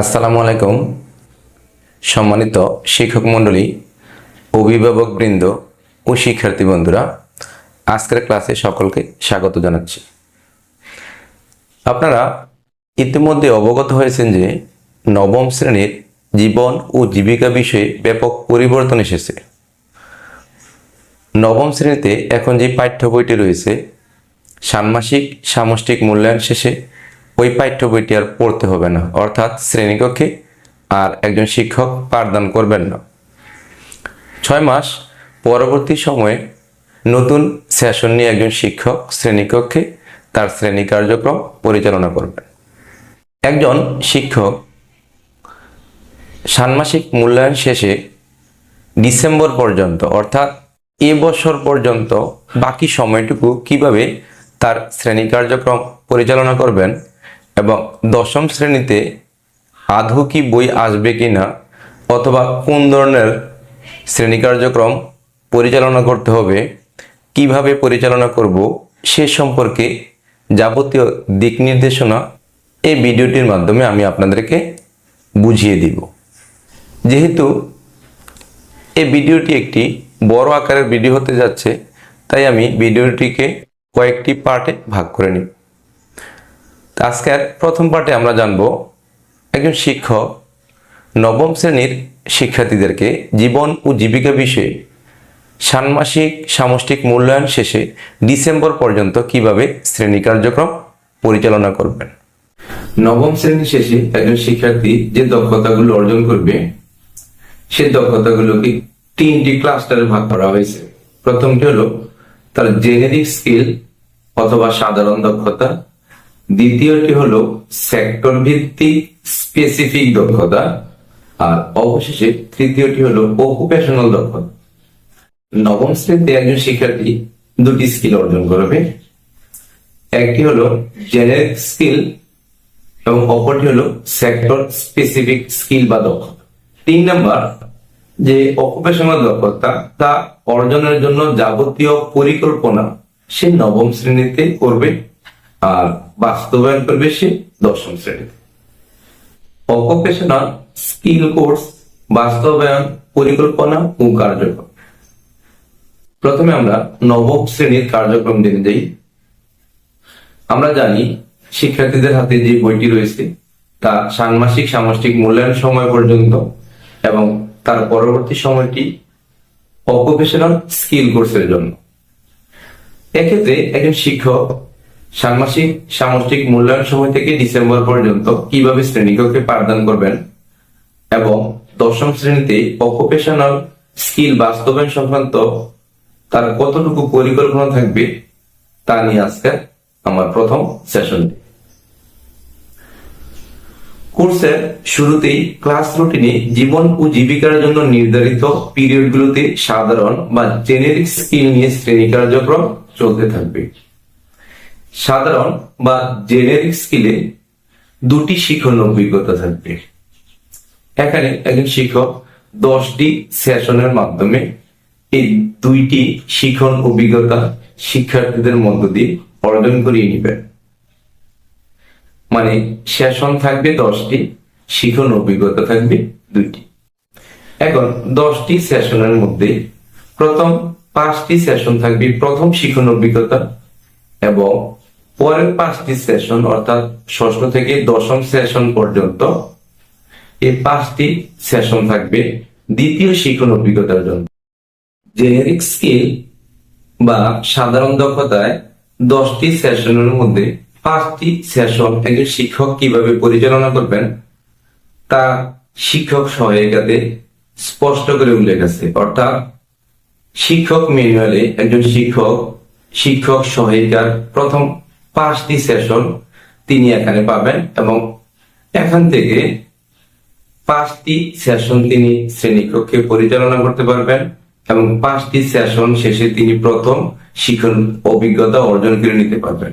আসসালামু আলাইকুম। সম্মানিত শিক্ষক মণ্ডলী অভিভাবকবৃন্দ ও শিক্ষার্থী বন্ধুরা, আজকের ক্লাসে সকলকে স্বাগত জানাচ্ছি। আপনারা ইতিমধ্যে অবগত হয়েছেন যে নবম শ্রেণির জীবন ও জীবিকা বিষয়ে ব্যাপক পরিবর্তন এসেছে। নবম শ্রেণীতে এখন যে পাঠ্য বইটি রয়েছে, ষান্মাসিক সামষ্টিক মূল্যায়ন শেষে ওই পাঠ্য বইটি আর পড়তে হবে না। অর্থাৎ শ্রেণীকক্ষে আর একজন শিক্ষক পাঠদান করবেন না। ছয় মাস পরবর্তী সময়ে নতুন সেশন নিয়ে একজন শিক্ষক শ্রেণীকক্ষে তার শ্রেণি কার্যক্রম পরিচালনা করবেন। একজন শিক্ষক ষান্মাসিক মূল্যায়ন শেষে ডিসেম্বর পর্যন্ত, অর্থাৎ এ বছর পর্যন্ত বাকি সময়টুকু কীভাবে তার শ্রেণি কার্যক্রম পরিচালনা করবেন এবং দশম শ্রেণীতে আদৌ কি বই আসবে কি না অথবা কোন ধরনের শ্রেণি কার্যক্রম পরিচালনা করতে হবে, কীভাবে পরিচালনা করব সে সম্পর্কে যাবতীয় দিক নির্দেশনা এই ভিডিওটির মাধ্যমে আমি আপনাদেরকে বুঝিয়ে দিব। যেহেতু এই ভিডিওটি একটি বড় আকারের ভিডিও হতে যাচ্ছে, তাই আমি ভিডিওটিকে কয়েকটি পার্টে ভাগ করে তো আজকের প্রথম পার্টে আমরা জানব একজন শিক্ষক নবম শ্রেণির শিক্ষার্থীদেরকে জীবন ও জীবিকা বিষয়ে ষান্মাসিক সামষ্টিক মূল্যায়ন শেষে ডিসেম্বর পর্যন্ত কীভাবে শ্রেণি কার্যক্রম পরিচালনা করবেন? নবম শ্রেণি শেষে একজন শিক্ষার্থী যে দক্ষতাগুলো অর্জন করবে সেই দক্ষতাগুলোকে তিনটি ক্লাস্টারে ভাগ করা হয়েছে। প্রথমটি হলো তার জেনেরিক স্কিল অথবা সাধারণ দক্ষতা দ্বিতীয়টি হলো সেক্টর ভিত্তিক স্পেসিফিক দক্ষতা, আর অবশেষে তৃতীয়টি হলো অকুপেশনাল দক্ষতা। নবম শ্রেণীতে একজন শিক্ষার্থী দুটি স্কিল অর্জন করবে। একটি হলো জেনেরিক স্কিল এবং অপরটি হলো সেক্টর স্পেসিফিক স্কিল বা দক্ষতা। তিন নাম্বার, যে অকুপেশনাল দক্ষতা তা অর্জনের জন্য যাবতীয় পরিকল্পনা সে নবম শ্রেণীতে করবে। আর বাস্তবায়ন করবে সে দশম শ্রেণীতে অকুপেশনাল স্কিল কোর্স বাস্তবায়ন, পরিকল্পনা ও কার্যক্রম। প্রথমে আমরা নবম শ্রেণির কার্যক্রম জেনে যাই। আমরা জানি শিক্ষার্থীদের হাতে যে বইটি রয়েছে, তা ষান্মাসিক সামষ্টিক মূল্যায়ন সময় পর্যন্ত এবং তার পরবর্তী সময়টি অকুপেশনাল স্কিল কোর্সের জন্য। এক্ষেত্রে একজন শিক্ষক ষান্মাসিক সামষ্টিক মূল্যায়ন সময় থেকে ডিসেম্বর পর্যন্ত কীভাবে শ্রেণীকক্ষে পাঠদান করবেন? এবং দশম শ্রেণীতে অকুপেশনাল স্কিল বাস্তবায়ন সংক্রান্ত তার কতটুকু পরিকল্পনা থাকবে, তা নিয়ে আজকে আমার প্রথম সেশনটি কোর্সের শুরুতেই ক্লাস রুটিনে জীবন ও জীবিকার জন্য নির্ধারিত পিরিয়ডগুলোতে সাধারণ বা জেনেরিক স্কিল নিয়ে শ্রেণি কার্যক্রম চলতে থাকবে। সাধারণ বা জেনেরিক স্কিলে দুটি শিখন অভিজ্ঞতা থাকবে। এখানে একজন শিক্ষক দশটি সেশনের মাধ্যমে এই দুইটি শিখন অভিজ্ঞতা শিক্ষার্থীদের মধ্য দিয়ে অর্জন করিয়ে নেবেন মানে সেশন থাকবে দশটি শিখন অভিজ্ঞতা থাকবে দুইটি। এখন দশটি সেশনের মধ্যে প্রথম পাঁচটি সেশন থাকবে প্রথম শিখন অভিজ্ঞতা এবং পরের পাঁচটি সেশন অর্থাৎ ষষ্ঠ থেকে দশম সেশন পর্যন্ত, এই পাঁচটি সেশন থাকবে দ্বিতীয় শিখন অভিজ্ঞতার জন্য। জেনেরিক স্কিল বা সাধারণ দক্ষতায় দশটি সেশনের মধ্যে পাঁচটি সেশন একজন শিক্ষক কীভাবে পরিচালনা করবেন, তা শিক্ষক সহায়িকাতে স্পষ্ট করে উল্লেখ আছে। অর্থাৎ শিক্ষক ম্যানুয়ালে একজন শিক্ষক শিক্ষক সহায়িকার প্রথম পাঁচটি সেশন তিনি এখানে পাবেন এবং এখান থেকে পাঁচটি সেশন তিনি শ্রেণীকক্ষে পরিচালনা করতে পারবেন এবং পাঁচটি সেশন শেষে তিনি প্রথম শিক্ষণ অভিজ্ঞতা অর্জন করে নিতে পারবেন।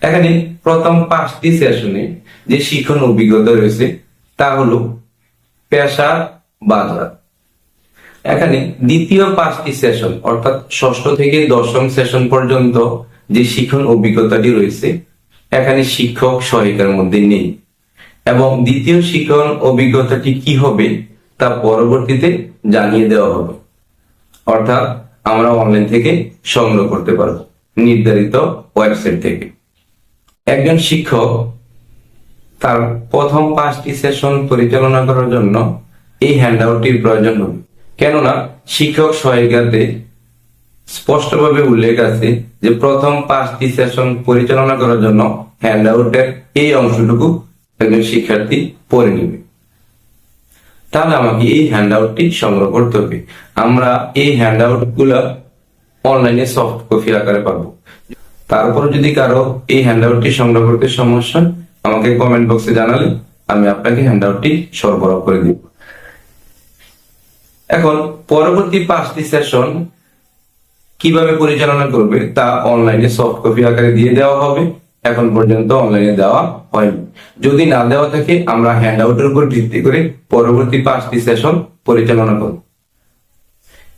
এখানে প্রথম পাঁচটি সেশনে যে শিক্ষণ অভিজ্ঞতা রয়েছে তা হলো পেশা বাধা এখানে দ্বিতীয় পাঁচটি সেশন অর্থাৎ ষষ্ঠ থেকে দশম সেশন পর্যন্ত যে শিক্ষণ অভিজ্ঞতাটি রয়েছে, এখানে শিক্ষক সহায়িকার মধ্যে নেই। এবং দ্বিতীয় শিক্ষণ অভিজ্ঞতাটি কি হবে, তা পরবর্তীতে জানিয়ে দেওয়া হবে। অর্থাৎ আমরা অনলাইন থেকে সংগ্রহ করতে পারব, নির্ধারিত ওয়েবসাইট থেকে। একজন শিক্ষক তার প্রথম পাঁচটি সেশন পরিচালনা করার জন্য এই হ্যান্ডআউটটির প্রয়োজন হবে। কেননা, শিক্ষক সহায়িকাতে স্পষ্টভাবে উল্লেখ আছে যে প্রথম পাঁচটি সেশন পরিচালনা করার জন্য হ্যান্ড হ্যান্ডআউটের এই অংশটুকু একজন শিক্ষার্থী পড়ে নেবে। তাহলে আমাকে এই হ্যান্ডআউটটি সংগ্রহ করতে হবে। আমরা এই হ্যান্ডআউটগুলা অনলাইনে সফট কপি আকারে পাবো। তারপর যদি কারও এই হ্যান্ডআউটটি সংগ্রহ করতে সমস্যা আমাকে কমেন্ট বক্সে জানালে আমি আপনাকে হ্যান্ডআউটটি সরবরাহ করে দিব। এখন পরবর্তী পাঁচটি সেশন কীভাবে পরিচালনা করবে তা অনলাইনে সফট কপি আকারে দিয়ে দেওয়া হবে। এখন পর্যন্ত অনলাইনে দেওয়া হয়নি। যদি না দেওয়া থাকে, আমরা হ্যান্ড আউটের উপর ভিত্তি করে পরবর্তী পাঁচটি সেশন পরিচালনা করব।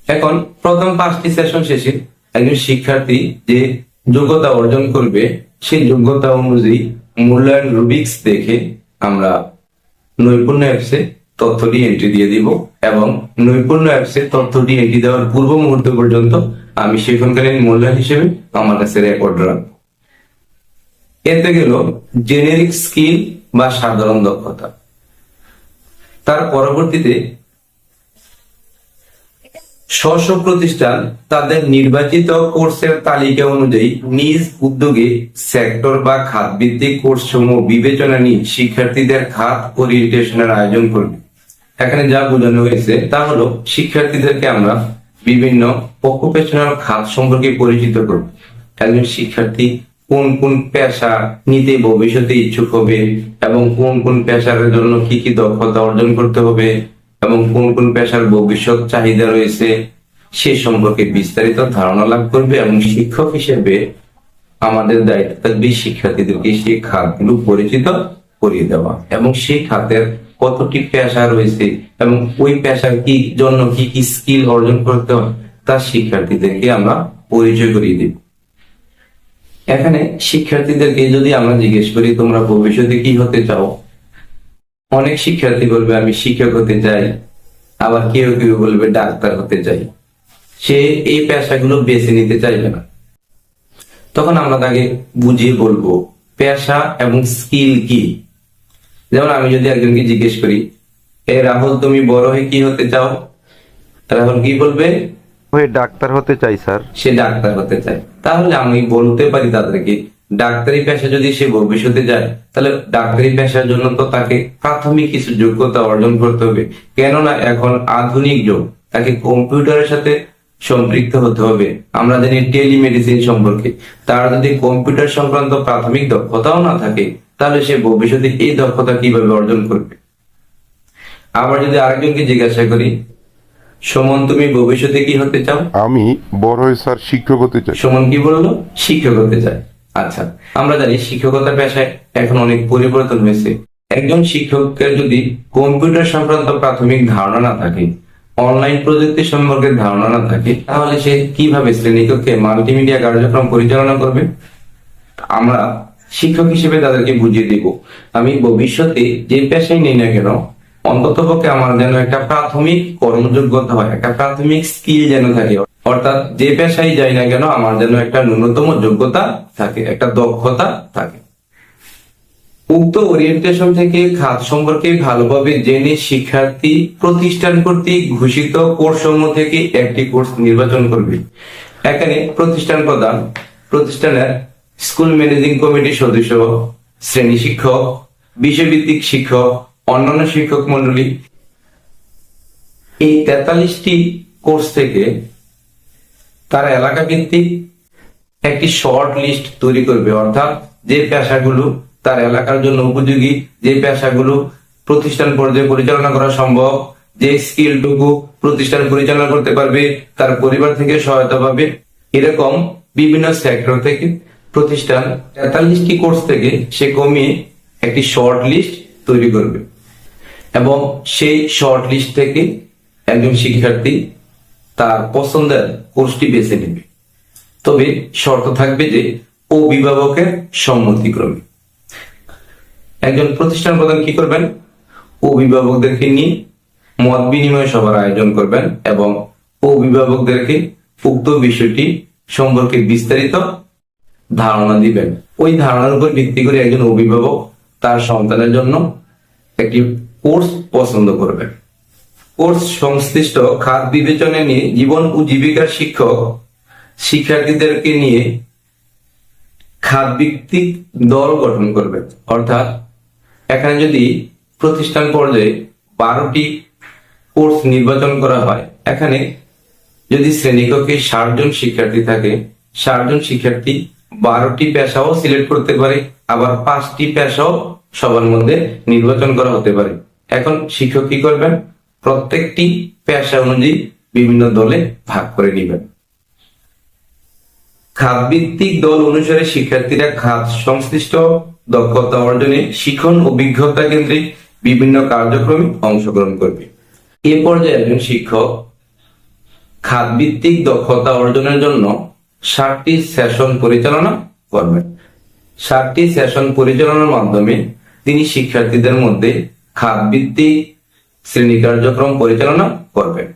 এখন প্রথম পাঁচটি সেশন শেষে একজন শিক্ষার্থী যে যোগ্যতা অর্জন করবে সেই যোগ্যতা অনুযায়ী মূল্যায়ন রুবিক্স দেখে আমরা নৈপুণ্য অ্যাপসে তথ্যটি এন্ট্রি দিয়ে দিব এবং নৈপুণ্য অ্যাপসে তথ্যটি এন্ট্রি দেওয়ার পূর্ব মুহূর্ত পর্যন্ত আমি সেখানকালীন মূল্যায়ন হিসেবে আমার কাছে রেকর্ড রাখব এতে গেল জেনেরিক স্কিল বা সাধারণ দক্ষতা। তার পরবর্তীতে স্ব প্রতিষ্ঠান তাদের নির্বাচিত কোর্সের তালিকা অনুযায়ী নিজ উদ্যোগে সেক্টর বা খাত ভিত্তিক কোর্স সমূহ বিবেচনা নিয়ে শিক্ষার্থীদের খাত ওরিয়েন্টেশনের আয়োজন করবে। এখানে যা বোঝানো হয়েছে তা হলো, শিক্ষার্থীদেরকে আমরা বিভিন্ন অকুপেশনাল খাত সম্পর্কে পরিচিত করব একজন শিক্ষার্থী কোন কোন পেশা নিতে ভবিষ্যতে ইচ্ছুক হবে এবং কোন কোন পেশার জন্য কি কি দক্ষতা অর্জন করতে হবে এবং কোন কোন পেশার ভবিষ্যৎ চাহিদা রয়েছে সে সম্পর্কে বিস্তারিত ধারণা লাভ করবে এবং শিক্ষক হিসেবে আমাদের দায়িত্ব থাকবে শিক্ষার্থীদেরকে সেই খাতগুলো পরিচিত করিয়ে দেওয়া এবং সেই খাতের কতটি পেশা রয়েছে এবং ওই পেশার কি জন্য কি কি স্কিল অর্জন করতে হয়, তা শিক্ষার্থীদেরকে আমরা পরিচয় করিয়ে দিব। এখানে শিক্ষার্থীদেরকে যদি আমরা জিজ্ঞেস করি, তোমরা ভবিষ্যতে কি হতে চাও? অনেক শিক্ষার্থী বলবে, আমি শিক্ষক হতে চাই। আবার কেউ কেউ বলবে, ডাক্তার হতে চাই। সে এই পেশাগুলো বেছে নিতে চাইবে না। তখন আমরা তাকে বুঝিয়ে বলব, পেশা এবং স্কিল কি? যেমন আমি যদি একজনকে জিজ্ঞেস করি এ রাহুল তুমি বড় হয়ে কি হতে চাও? রাহুল কি বলবে? হয়ে ডাক্তার হতে চাই স্যার। সে ডাক্তার হতে চায়। তাহলে আমি বলতে পারি তাদেরকে ডাক্তারি পেশা যদি সে ভবিষ্যতে যায় তাহলে ডাক্তারি পেশার জন্য তো তাকে প্রাথমিক কিছু যোগ্যতা অর্জন করতে হবে। কেননা এখন আধুনিক যুগ তাকে কম্পিউটারের সাথে সম্পৃক্ত হতে হবে। আমরা জানি টেলিমেডিসিন সম্পর্কে। তার যদি কম্পিউটার সংক্রান্ত প্রাথমিক দক্ষতাও না থাকে তাহলে সে ভবিষ্যতে এই দক্ষতা কীভাবে অর্জন করবে? আবার যদি আরেকজনকে জিজ্ঞাসা করি সুমন তুমি ভবিষ্যতে কি হতে চাও? আমি বড় হয়ে স্যার শিক্ষক হতে চাই। সুমন কি বলল? শিক্ষক হতে চায়। আচ্ছা আমরা জানি শিক্ষকতা পেশায় এখন অনেক পরিবর্তন হয়েছে। একজন শিক্ষকের যদি কম্পিউটার সংক্রান্ত প্রাথমিক ধারণা না থাকে অনলাইন প্রযুক্তি সম্পর্কে ধারণা না থাকে তাহলে সে কীভাবে শ্রেণীকক্ষে মাল্টিমিডিয়া কার্যক্রম পরিচালনা করবে? আমরা শিক্ষক হিসেবে তাদেরকে বুঝিয়ে দিব। আমি ভবিষ্যতে যে পেশায় নেই না কেন, অন্তত পক্ষে আমার যেন একটা প্রাথমিক কর্মযোগ্যতা হয়, একটা প্রাথমিক স্কিল যেন থাকে। অর্থাৎ যে পেশায় যাই না কেন, আমার যেন একটা ন্যূনতম যোগ্যতা থাকে, একটা দক্ষতা থাকে। উক্ত ওরিয়েন্টেশন থেকে খাত সম্পর্কে ভালোভাবে জেনে শিক্ষার্থী প্রতিষ্ঠান কর্তৃক ঘোষিত কোর্স সমূহ থেকে একটি কোর্স নির্বাচন করবে। এখানে প্রতিষ্ঠান প্রদান প্রতিষ্ঠানের স্কুল ম্যানেজিং কমিটির সদস্য, শ্রেণি শিক্ষক, বিষয়ভিত্তিক শিক্ষক, অন্যান্য শিক্ষক মন্ডলী। এই তেতাল্লিশটি কোর্স থেকে তারা এলাকা ভিত্তিক একটি শর্ট লিস্ট তৈরি করবে। অর্থাৎ যে পেশাগুলো তার এলাকার জন্য উপযোগী, যে পেশাগুলো প্রতিষ্ঠান পর্যায়ে পরিচালনা করা সম্ভব, যে স্কিলটুকু প্রতিষ্ঠান পরিচালনা করতে পারবে, তার পরিবার থেকে সহায়তা পাবে। এরকম বিভিন্ন সেক্টর থেকে প্রতিষ্ঠান তেতাল্লিশটি কোর্স থেকে সে কমিয়ে একটি শর্ট লিস্ট তৈরি করবে। এবং সেই শর্ট লিস্ট থেকে একজন শিক্ষার্থী তার পছন্দের কোর্সটি বেছে নেবে। তবে শর্ত থাকবে যে অভিভাবকের সম্মতিক্রমে একজন প্রতিষ্ঠান প্রধান কি করবেন? অভিভাবকদেরকে নিয়ে মত বিনিময় সভার আয়োজন করবেন এবং অভিভাবকদেরকে উক্ত বিষয়টি সম্পর্কে বিস্তারিত ধারণা দিবেন। ওই ধারণার উপর ভিত্তি করে একজন অভিভাবক তার সন্তানের জন্য একটি কোর্স পছন্দ করবে কোর্স সংশ্লিষ্ট খাত বিবেচনা নিয়ে জীবন ও জীবিকার শিক্ষক, শিক্ষার্থীদেরকে নিয়ে খাত ভিত্তিক দল গঠন করবে অর্থাৎ এখানে যদি প্রতিষ্ঠান পর্যায়ে বারোটি কোর্স নির্বাচন করা হয়, এখানে যদি শ্রেণীকক্ষে ষাট জন শিক্ষার্থী থাকে, ষাট জন শিক্ষার্থী বারোটি পেশাও সিলেক্ট করতে পারে, আবার পাঁচটি পেশাও সবার মধ্যে নির্বাচন করা হতে পারে। এখন শিক্ষক কি করবেন? প্রত্যেকটি পেশা অনুযায়ী বিভিন্ন দলে ভাগ করে নেবেন। খাত ভিত্তিক দল অনুসারে শিক্ষার্থীরা খাত সংশ্লিষ্ট দক্ষতা অর্জনে শিখন অভিজ্ঞতা কেন্দ্রিক বিভিন্ন কার্যক্রমে অংশগ্রহণ করবে। এ পর্যায়ে একজন শিক্ষক খাত ভিত্তিক দক্ষতা অর্জনের জন্য ষাটটি সেশন পরিচালনা করবেন। ষাটটি সেশন পরিচালনার মাধ্যমে তিনি শিক্ষার্থীদের মধ্যে খাত ভিত্তিক শ্রেণি কার্যক্রম পরিচালনা করবেন।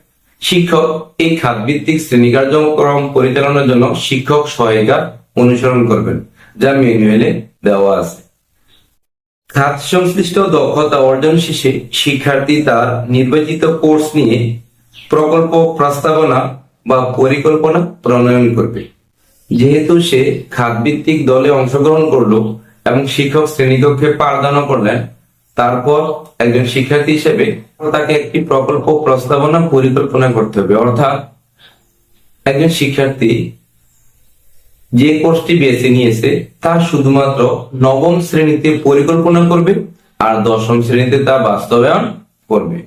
শিক্ষক এই খাত ভিত্তিক শ্রেণি কার্যক্রম পরিচালনার জন্য শিক্ষক সহায়িকা অনুসরণ করবেন, যা ম্যানুয়ালে দেওয়া আছে। খাত সংশ্লিষ্ট দক্ষতা অর্জন শেষে শিক্ষার্থী তার নির্বাচিত কোর্স নিয়ে প্রকল্প, প্রস্তাবনা বা পরিকল্পনা প্রণয়ন করবে। যেহেতু সে খাতভিত্তিক দলে অংশগ্রহণ করল এবং শিক্ষক শ্রেণীকক্ষে পাঠদান করলেন, তারপর একজন শিক্ষার্থী হিসেবে তাকে একটি প্রকল্প প্রস্তাবনা পরিকল্পনা করতে হবে। অর্থাৎ একজন শিক্ষার্থী যে কোর্সটি বেছে নিয়েছে, তা শুধুমাত্র নবম শ্রেণীতে পরিকল্পনা করবে আর দশম শ্রেণীতে তা বাস্তবায়ন করবে।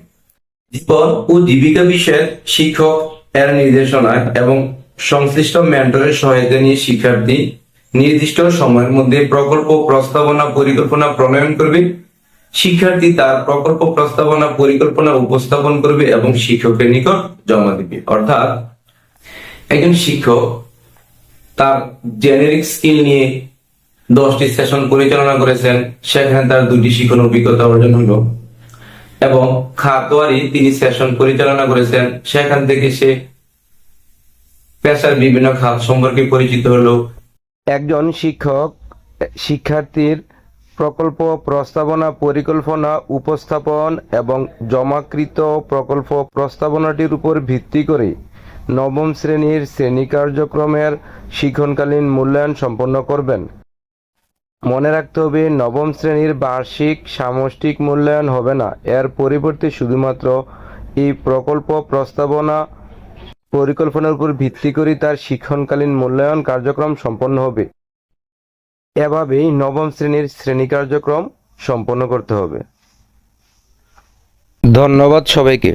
জীবন ও জীবিকা বিষয়ের শিক্ষক এর নির্দেশনায় এবং সংশ্লিষ্ট মেন্টরের সহায়তা নিয়ে শিক্ষার্থী নির্দিষ্ট সময়ের মধ্যে প্রকল্প প্রস্তাবনা পরিকল্পনা প্রণয়ন করবে। শিক্ষার্থী তার প্রকল্প প্রস্তাবনা পরিকল্পনা উপস্থাপন করবে এবং শিক্ষকের নিকট জমা দিবে। অর্থাৎ একজন শিক্ষক তার জেনেরিক স্কিল নিয়ে দশটি সেশন পরিচালনা করেছেন, সেখানে তার দুটি শিক্ষণ অভিজ্ঞতা অর্জন হলো এবং খাতোয়ারি তিনি সেশন পরিচালনা করেছেন, সেখান থেকে সে পেশার বিভিন্ন খাত সম্পর্কে পরিচিত হলো। একজন শিক্ষক, শিক্ষার্থীর প্রকল্প প্রস্তাবনা পরিকল্পনা উপস্থাপন এবং জমাকৃত প্রকল্প প্রস্তাবনাটির উপর ভিত্তি করে নবম শ্রেণির শ্রেণি কার্যক্রমের শিক্ষণকালীন মূল্যায়ন সম্পন্ন করবেন। মনে রাখতে হবে, নবম শ্রেণির বার্ষিক সামষ্টিক মূল্যায়ন হবে না। এর পরিবর্তে শুধুমাত্র এই প্রকল্প প্রস্তাবনা পরিকল্পনার উপর ভিত্তি করে তার শিক্ষণকালীন মূল্যায়ন কার্যক্রম সম্পন্ন হবে। এভাবেই নবম শ্রেণির শ্রেণি কার্যক্রম সম্পন্ন করতে হবে। ধন্যবাদ সবাইকে।